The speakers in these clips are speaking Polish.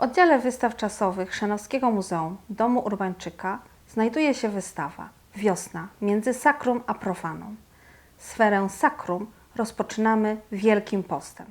W oddziale wystaw czasowych Chrzanowskiego Muzeum Domu Urbańczyka znajduje się wystawa Wiosna między sakrum a profaną. Sferę sakrum rozpoczynamy Wielkim Postem.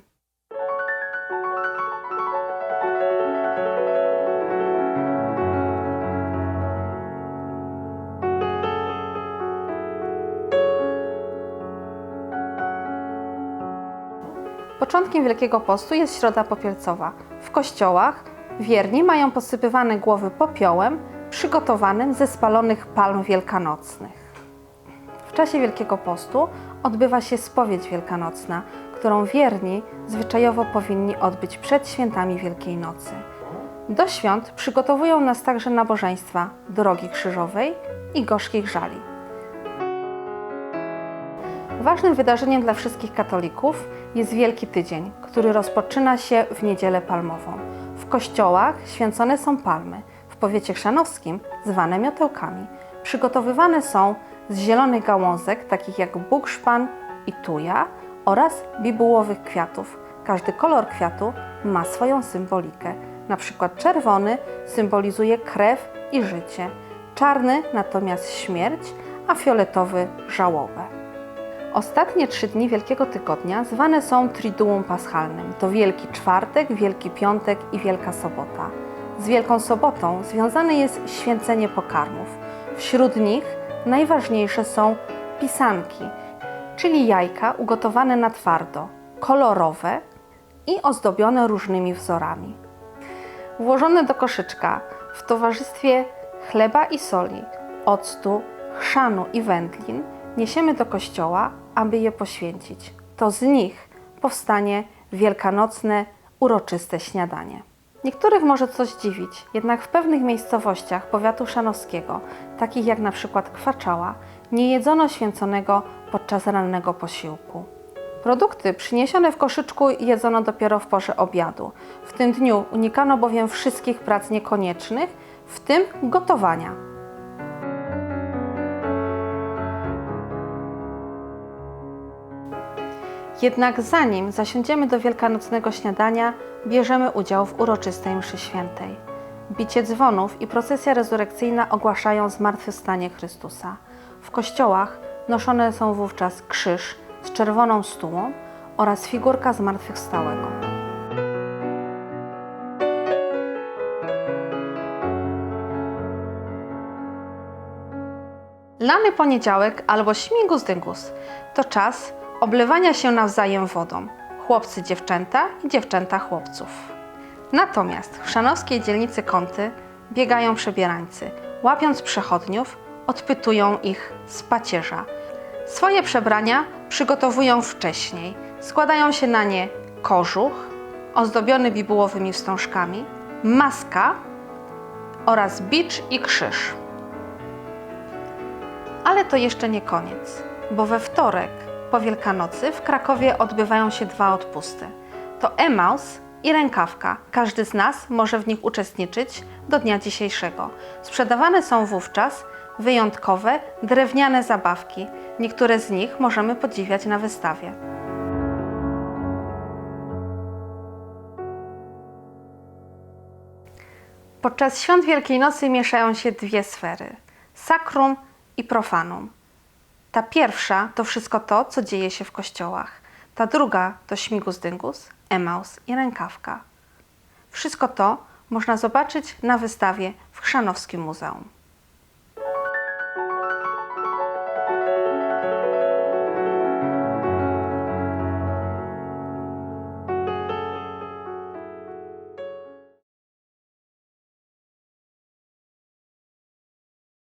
Początkiem Wielkiego Postu jest Środa Popielcowa. W kościołach wierni mają posypywane głowy popiołem przygotowanym ze spalonych palm wielkanocnych. W czasie Wielkiego Postu odbywa się spowiedź wielkanocna, którą wierni zwyczajowo powinni odbyć przed świętami Wielkiej Nocy. Do świąt przygotowują nas także nabożeństwa Drogi Krzyżowej i Gorzkich Żali. Ważnym wydarzeniem dla wszystkich katolików jest Wielki Tydzień, który rozpoczyna się w Niedzielę Palmową. W kościołach święcone są palmy, w powiecie chrzanowskim zwane miotełkami. Przygotowywane są z zielonych gałązek, takich jak bukszpan i tuja oraz bibułowych kwiatów. Każdy kolor kwiatu ma swoją symbolikę. Na przykład czerwony symbolizuje krew i życie, czarny natomiast śmierć, a fioletowy żałobę. Ostatnie trzy dni Wielkiego Tygodnia zwane są Triduum Paschalnym. To Wielki Czwartek, Wielki Piątek i Wielka Sobota. Z Wielką Sobotą związane jest święcenie pokarmów. Wśród nich najważniejsze są pisanki, czyli jajka ugotowane na twardo, kolorowe i ozdobione różnymi wzorami. Włożone do koszyczka w towarzystwie chleba i soli, octu, chrzanu i wędlin niesiemy do kościoła, aby je poświęcić. To z nich powstanie wielkanocne, uroczyste śniadanie. Niektórych może coś dziwić, jednak w pewnych miejscowościach powiatu szanowskiego, takich jak na przykład Kwaczała, nie jedzono święconego podczas rannego posiłku. Produkty przyniesione w koszyczku jedzono dopiero w porze obiadu. W tym dniu unikano bowiem wszystkich prac niekoniecznych, w tym gotowania. Jednak zanim zasiądziemy do wielkanocnego śniadania, bierzemy udział w uroczystej mszy świętej. Bicie dzwonów i procesja rezurekcyjna ogłaszają zmartwychwstanie Chrystusa. W kościołach noszone są wówczas krzyż z czerwoną stułą oraz figurka zmartwychwstałego. Lany poniedziałek albo śmigus dyngus to czas oblewania się nawzajem wodą. Chłopcy dziewczęta i dziewczęta chłopców. Natomiast w szanowskiej dzielnicy Kąty biegają przebierańcy. Łapiąc przechodniów, odpytują ich z pacierza. Swoje przebrania przygotowują wcześniej. Składają się na nie kożuch, ozdobiony bibułowymi wstążkami, maska oraz bicz i krzyż. Ale to jeszcze nie koniec, bo we wtorek po Wielkanocy w Krakowie odbywają się dwa odpusty. To Emaus i rękawka. Każdy z nas może w nich uczestniczyć do dnia dzisiejszego. Sprzedawane są wówczas wyjątkowe drewniane zabawki. Niektóre z nich możemy podziwiać na wystawie. Podczas świąt Wielkiej Nocy mieszają się dwie sfery: sakrum i profanum. Ta pierwsza to wszystko to, co dzieje się w kościołach. Ta druga to śmigus dyngus, emaus i rękawka. Wszystko to można zobaczyć na wystawie w Chrzanowskim Muzeum.